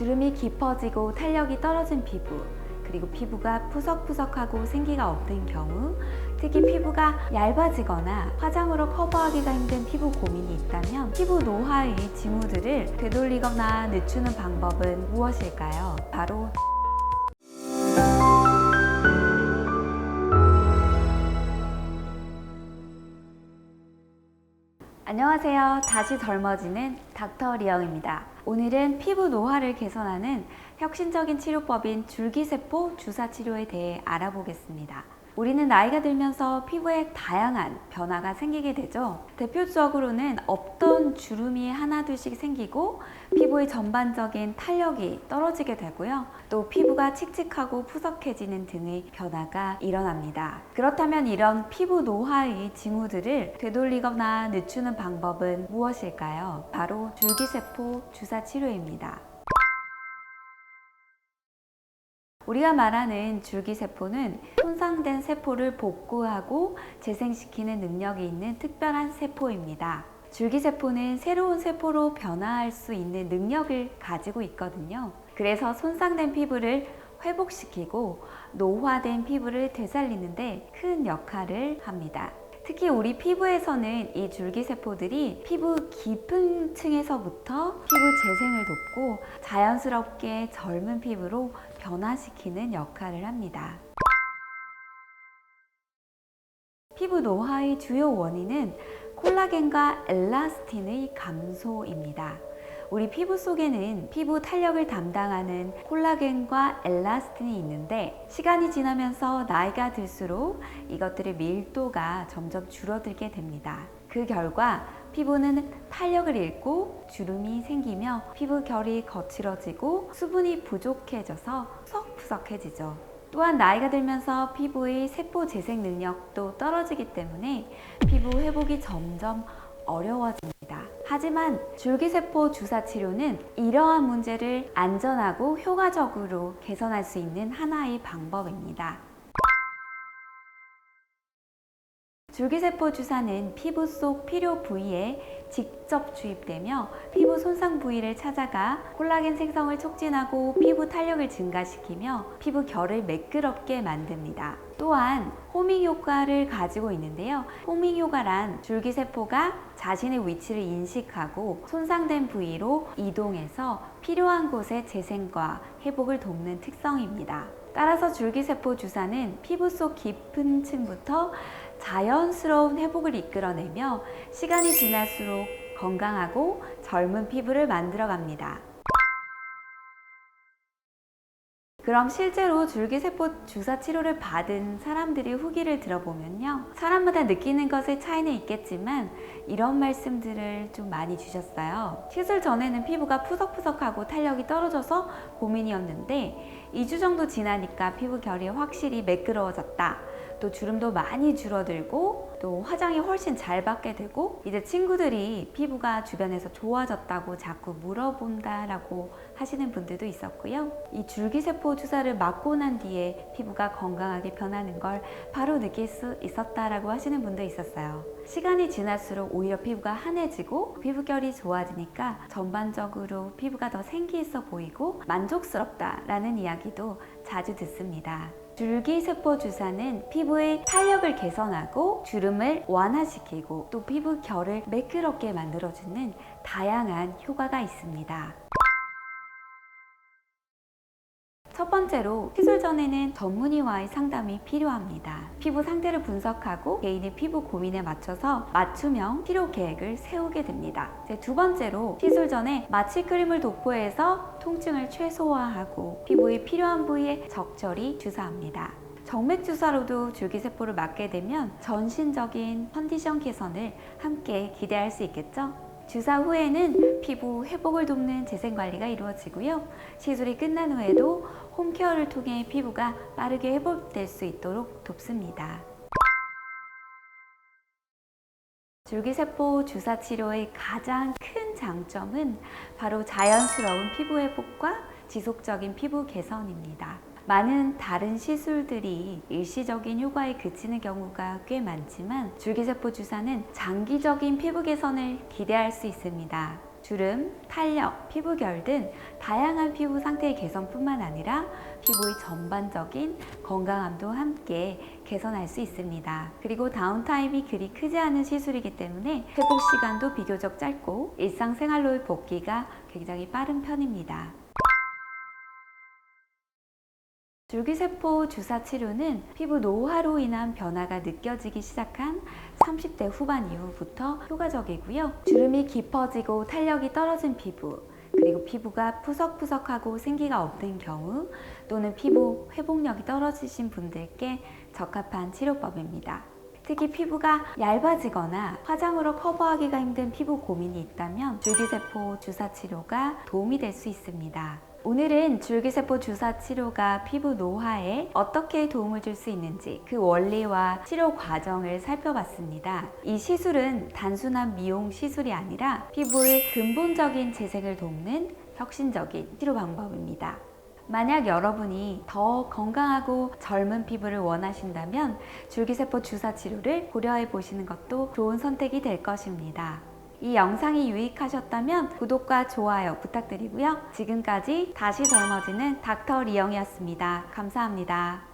주름이 깊어지고 탄력이 떨어진 피부, 그리고 피부가 푸석푸석하고 생기가 없는 경우, 특히 피부가 얇아지거나 화장으로 커버하기가 힘든 피부 고민이 있다면 피부 노화의 징후들을 되돌리거나 늦추는 방법은 무엇일까요? 바로 안녕하세요. 다시 젊어지는 닥터 리영입니다. 오늘은 피부 노화를 개선하는 혁신적인 치료법인 줄기세포 주사 치료에 대해 알아보겠습니다. 우리는 나이가 들면서 피부에 다양한 변화가 생기게 되죠. 대표적으로는 없던 주름이 하나둘씩 생기고 피부의 전반적인 탄력이 떨어지게 되고요. 또 피부가 칙칙하고 푸석해지는 등의 변화가 일어납니다. 그렇다면 이런 피부 노화의 징후들을 되돌리거나 늦추는 방법은 무엇일까요? 바로 줄기세포 주사 치료입니다. 우리가 말하는 줄기세포는 손상된 세포를 복구하고 재생시키는 능력이 있는 특별한 세포입니다. 줄기세포는 새로운 세포로 변화할 수 있는 능력을 가지고 있거든요. 그래서 손상된 피부를 회복시키고 노화된 피부를 되살리는데 큰 역할을 합니다. 특히 우리 피부에서는 이 줄기세포들이 피부 깊은 층에서부터 피부 재생을 돕고 자연스럽게 젊은 피부로 변화시키는 역할을 합니다. 피부 노화의 주요 원인은 콜라겐과 엘라스틴의 감소입니다. 우리 피부 속에는 피부 탄력을 담당하는 콜라겐과 엘라스틴이 있는데 시간이 지나면서 나이가 들수록 이것들의 밀도가 점점 줄어들게 됩니다. 그 결과 피부는 탄력을 잃고 주름이 생기며 피부 결이 거칠어지고 수분이 부족해져서 푸석푸석해지죠. 또한 나이가 들면서 피부의 세포 재생 능력도 떨어지기 때문에 피부 회복이 점점 어려워집니다. 하지만 줄기세포 주사 치료는 이러한 문제를 안전하고 효과적으로 개선할 수 있는 하나의 방법입니다. 줄기세포 주사는 피부 속 필요 부위에 직접 주입되며 피부 손상 부위를 찾아가 콜라겐 생성을 촉진하고 피부 탄력을 증가시키며 피부 결을 매끄럽게 만듭니다. 또한 호밍 효과를 가지고 있는데요. 호밍 효과란 줄기세포가 자신의 위치를 인식하고 손상된 부위로 이동해서 필요한 곳의 재생과 회복을 돕는 특성입니다. 따라서 줄기세포 주사는 피부 속 깊은 층부터 자연스러운 회복을 이끌어내며 시간이 지날수록 건강하고 젊은 피부를 만들어 갑니다. 그럼 실제로 줄기세포 주사 치료를 받은 사람들의 후기를 들어보면요. 사람마다 느끼는 것의 차이는 있겠지만 이런 말씀들을 좀 많이 주셨어요. 시술 전에는 피부가 푸석푸석하고 탄력이 떨어져서 고민이었는데 2주 정도 지나니까 피부 결이 확실히 매끄러워졌다. 또 주름도 많이 줄어들고 또 화장이 훨씬 잘 받게 되고 이제 친구들이 피부가 주변에서 좋아졌다고 자꾸 물어본다라고 하시는 분들도 있었고요. 이 줄기세포 주사를 맞고 난 뒤에 피부가 건강하게 변하는 걸 바로 느낄 수 있었다라고 하시는 분도 있었어요. 시간이 지날수록 오히려 피부가 환해지고 피부결이 좋아지니까 전반적으로 피부가 더 생기 있어 보이고 만족스럽다라는 이야기도 자주 듣습니다. 줄기세포 주사는 피부의 탄력을 개선하고 주름을 완화시키고 또 피부 결을 매끄럽게 만들어주는 다양한 효과가 있습니다. 첫 번째로 시술 전에는 전문의와의 상담이 필요합니다. 피부 상태를 분석하고 개인의 피부 고민에 맞춰서 맞춤형 치료 계획을 세우게 됩니다. 두 번째로 시술 전에 마취 크림을 도포해서 통증을 최소화하고 피부에 필요한 부위에 적절히 주사합니다. 정맥 주사로도 줄기세포를 맞게 되면 전신적인 컨디션 개선을 함께 기대할 수 있겠죠? 주사 후에는 피부 회복을 돕는 재생 관리가 이루어지고요. 시술이 끝난 후에도 홈케어를 통해 피부가 빠르게 회복될 수 있도록 돕습니다. 줄기세포 주사 치료의 가장 큰 장점은 바로 자연스러운 피부 회복과 지속적인 피부 개선입니다. 많은 다른 시술들이 일시적인 효과에 그치는 경우가 꽤 많지만 줄기세포 주사는 장기적인 피부 개선을 기대할 수 있습니다. 주름, 탄력, 피부결 등 다양한 피부 상태의 개선뿐만 아니라 피부의 전반적인 건강함도 함께 개선할 수 있습니다. 그리고 다운타임이 그리 크지 않은 시술이기 때문에 회복 시간도 비교적 짧고 일상생활로의 복귀가 굉장히 빠른 편입니다. 줄기세포 주사 치료는 피부 노화로 인한 변화가 느껴지기 시작한 30대 후반 이후부터 효과적이고요. 주름이 깊어지고 탄력이 떨어진 피부, 그리고 피부가 푸석푸석하고 생기가 없는 경우 또는 피부 회복력이 떨어지신 분들께 적합한 치료법입니다. 특히 피부가 얇아지거나 화장으로 커버하기가 힘든 피부 고민이 있다면 줄기세포 주사 치료가 도움이 될 수 있습니다. 오늘은 줄기세포 주사 치료가 피부 노화에 어떻게 도움을 줄 수 있는지 그 원리와 치료 과정을 살펴봤습니다. 이 시술은 단순한 미용 시술이 아니라 피부의 근본적인 재생을 돕는 혁신적인 치료 방법입니다. 만약 여러분이 더 건강하고 젊은 피부를 원하신다면 줄기세포 주사 치료를 고려해 보시는 것도 좋은 선택이 될 것입니다. 이 영상이 유익하셨다면 구독과 좋아요 부탁드리고요. 지금까지 다시 젊어지는 닥터 리영이었습니다. 감사합니다.